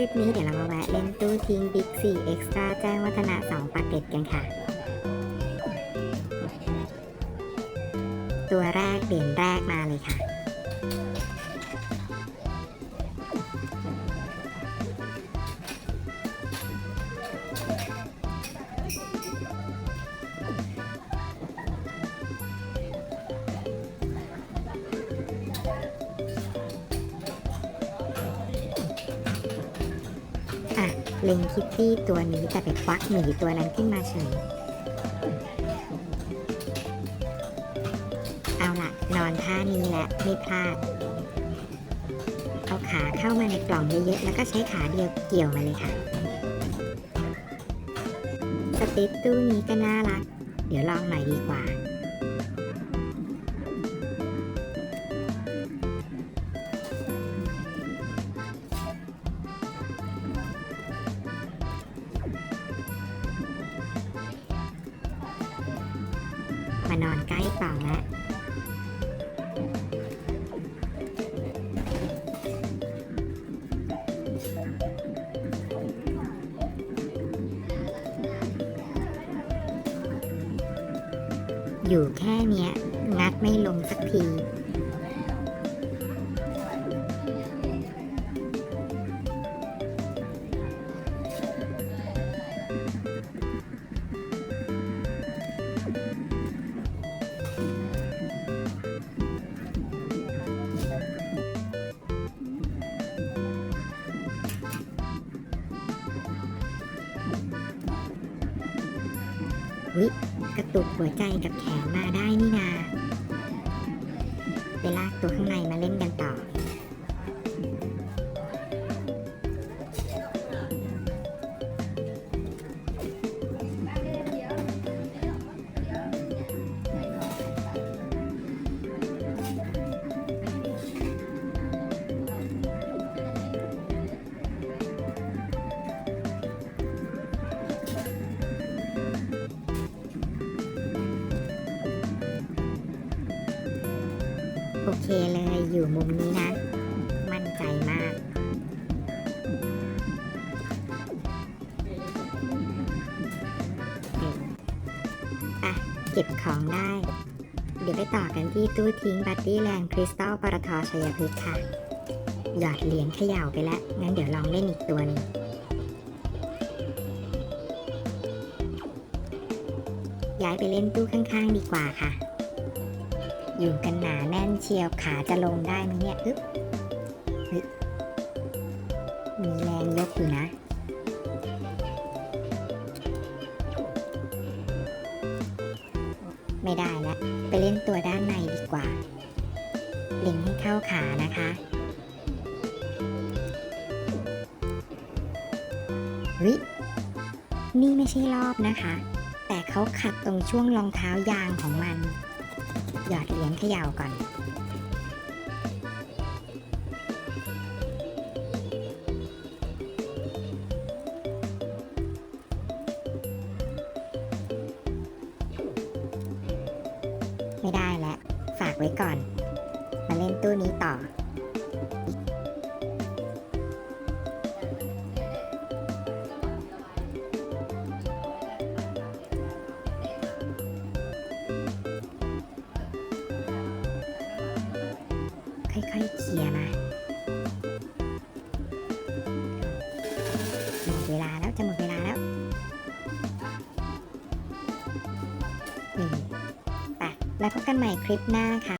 ลิปนี้เดี๋ยวเรามาแวะเล่นตู้ทิ้งบิ๊กซีเอ็กซ์ตร้าแจ้งวัฒนะ2ปากเกร็ดกันค่ะ ตัวแรกเด่นแรกมาเลยค่ะ อะเล็งคิตตี้ตัวนี้แต่ไปควักหมีตัวนั้นขึ้นมาเฉย เอาละนอนท่านี้แหละไม่พลาด เอาขาเข้ามาในกล่องเยอะๆ แล้วก็ใช้ขาเดียวเกี่ยวมาเลยค่ะ สติปตู้นี้ก็น่ารัก เดี๋ยวลองหน่อยดีกว่าานอนใกล้กล่องแล้วอยู่แค่เนี้ย งัดไม่ลงสักที วิกระตุกหัวใจกับแขนมาได้นี่นาไปลากตัวข้างในมาเล่นกันต่อ โอเคเลยอยู่มุมนี้นะ มั่นใจมากเอะ เก็บของได้ เดี๋ยวไปต่อกันที่ตู้ทิ้งบัตตี้แลนด์คริสตัลปตทชัยพฤกษ์ค่ะ หยอดเหรียญเขย่าไปแล้ว งั้นเดี๋ยวลองเล่นอีกตัวนึงย้ายไปเล่นตู้ข้างๆดีกว่าค่ะ อยู่กันหนาแน่นเชียวขาจะลงได้ไหมเนี่ยอึ๊บมีแรงยกอยู่นะ ไม่ได้แล้วไปเล่นตัวด้านในดีกว่า เล็งให้เข้าขานะคะเฮ้ยนี่ไม่ใช่รอบนะคะ แต่เขาขัดตรงช่วงรองเท้ายางของมัน หยอดเหรียญเขย่าก่อน ไม่ได้แล้ว ฝากไว้ก่อน มาเล่นตู้นี้ต่อ ค่อยๆเคลียมาหมดเวลาแล้วจะหมดเวลาแล้วนี่ไปแล้วพบกันใหม่คลิปหน้าค่ะ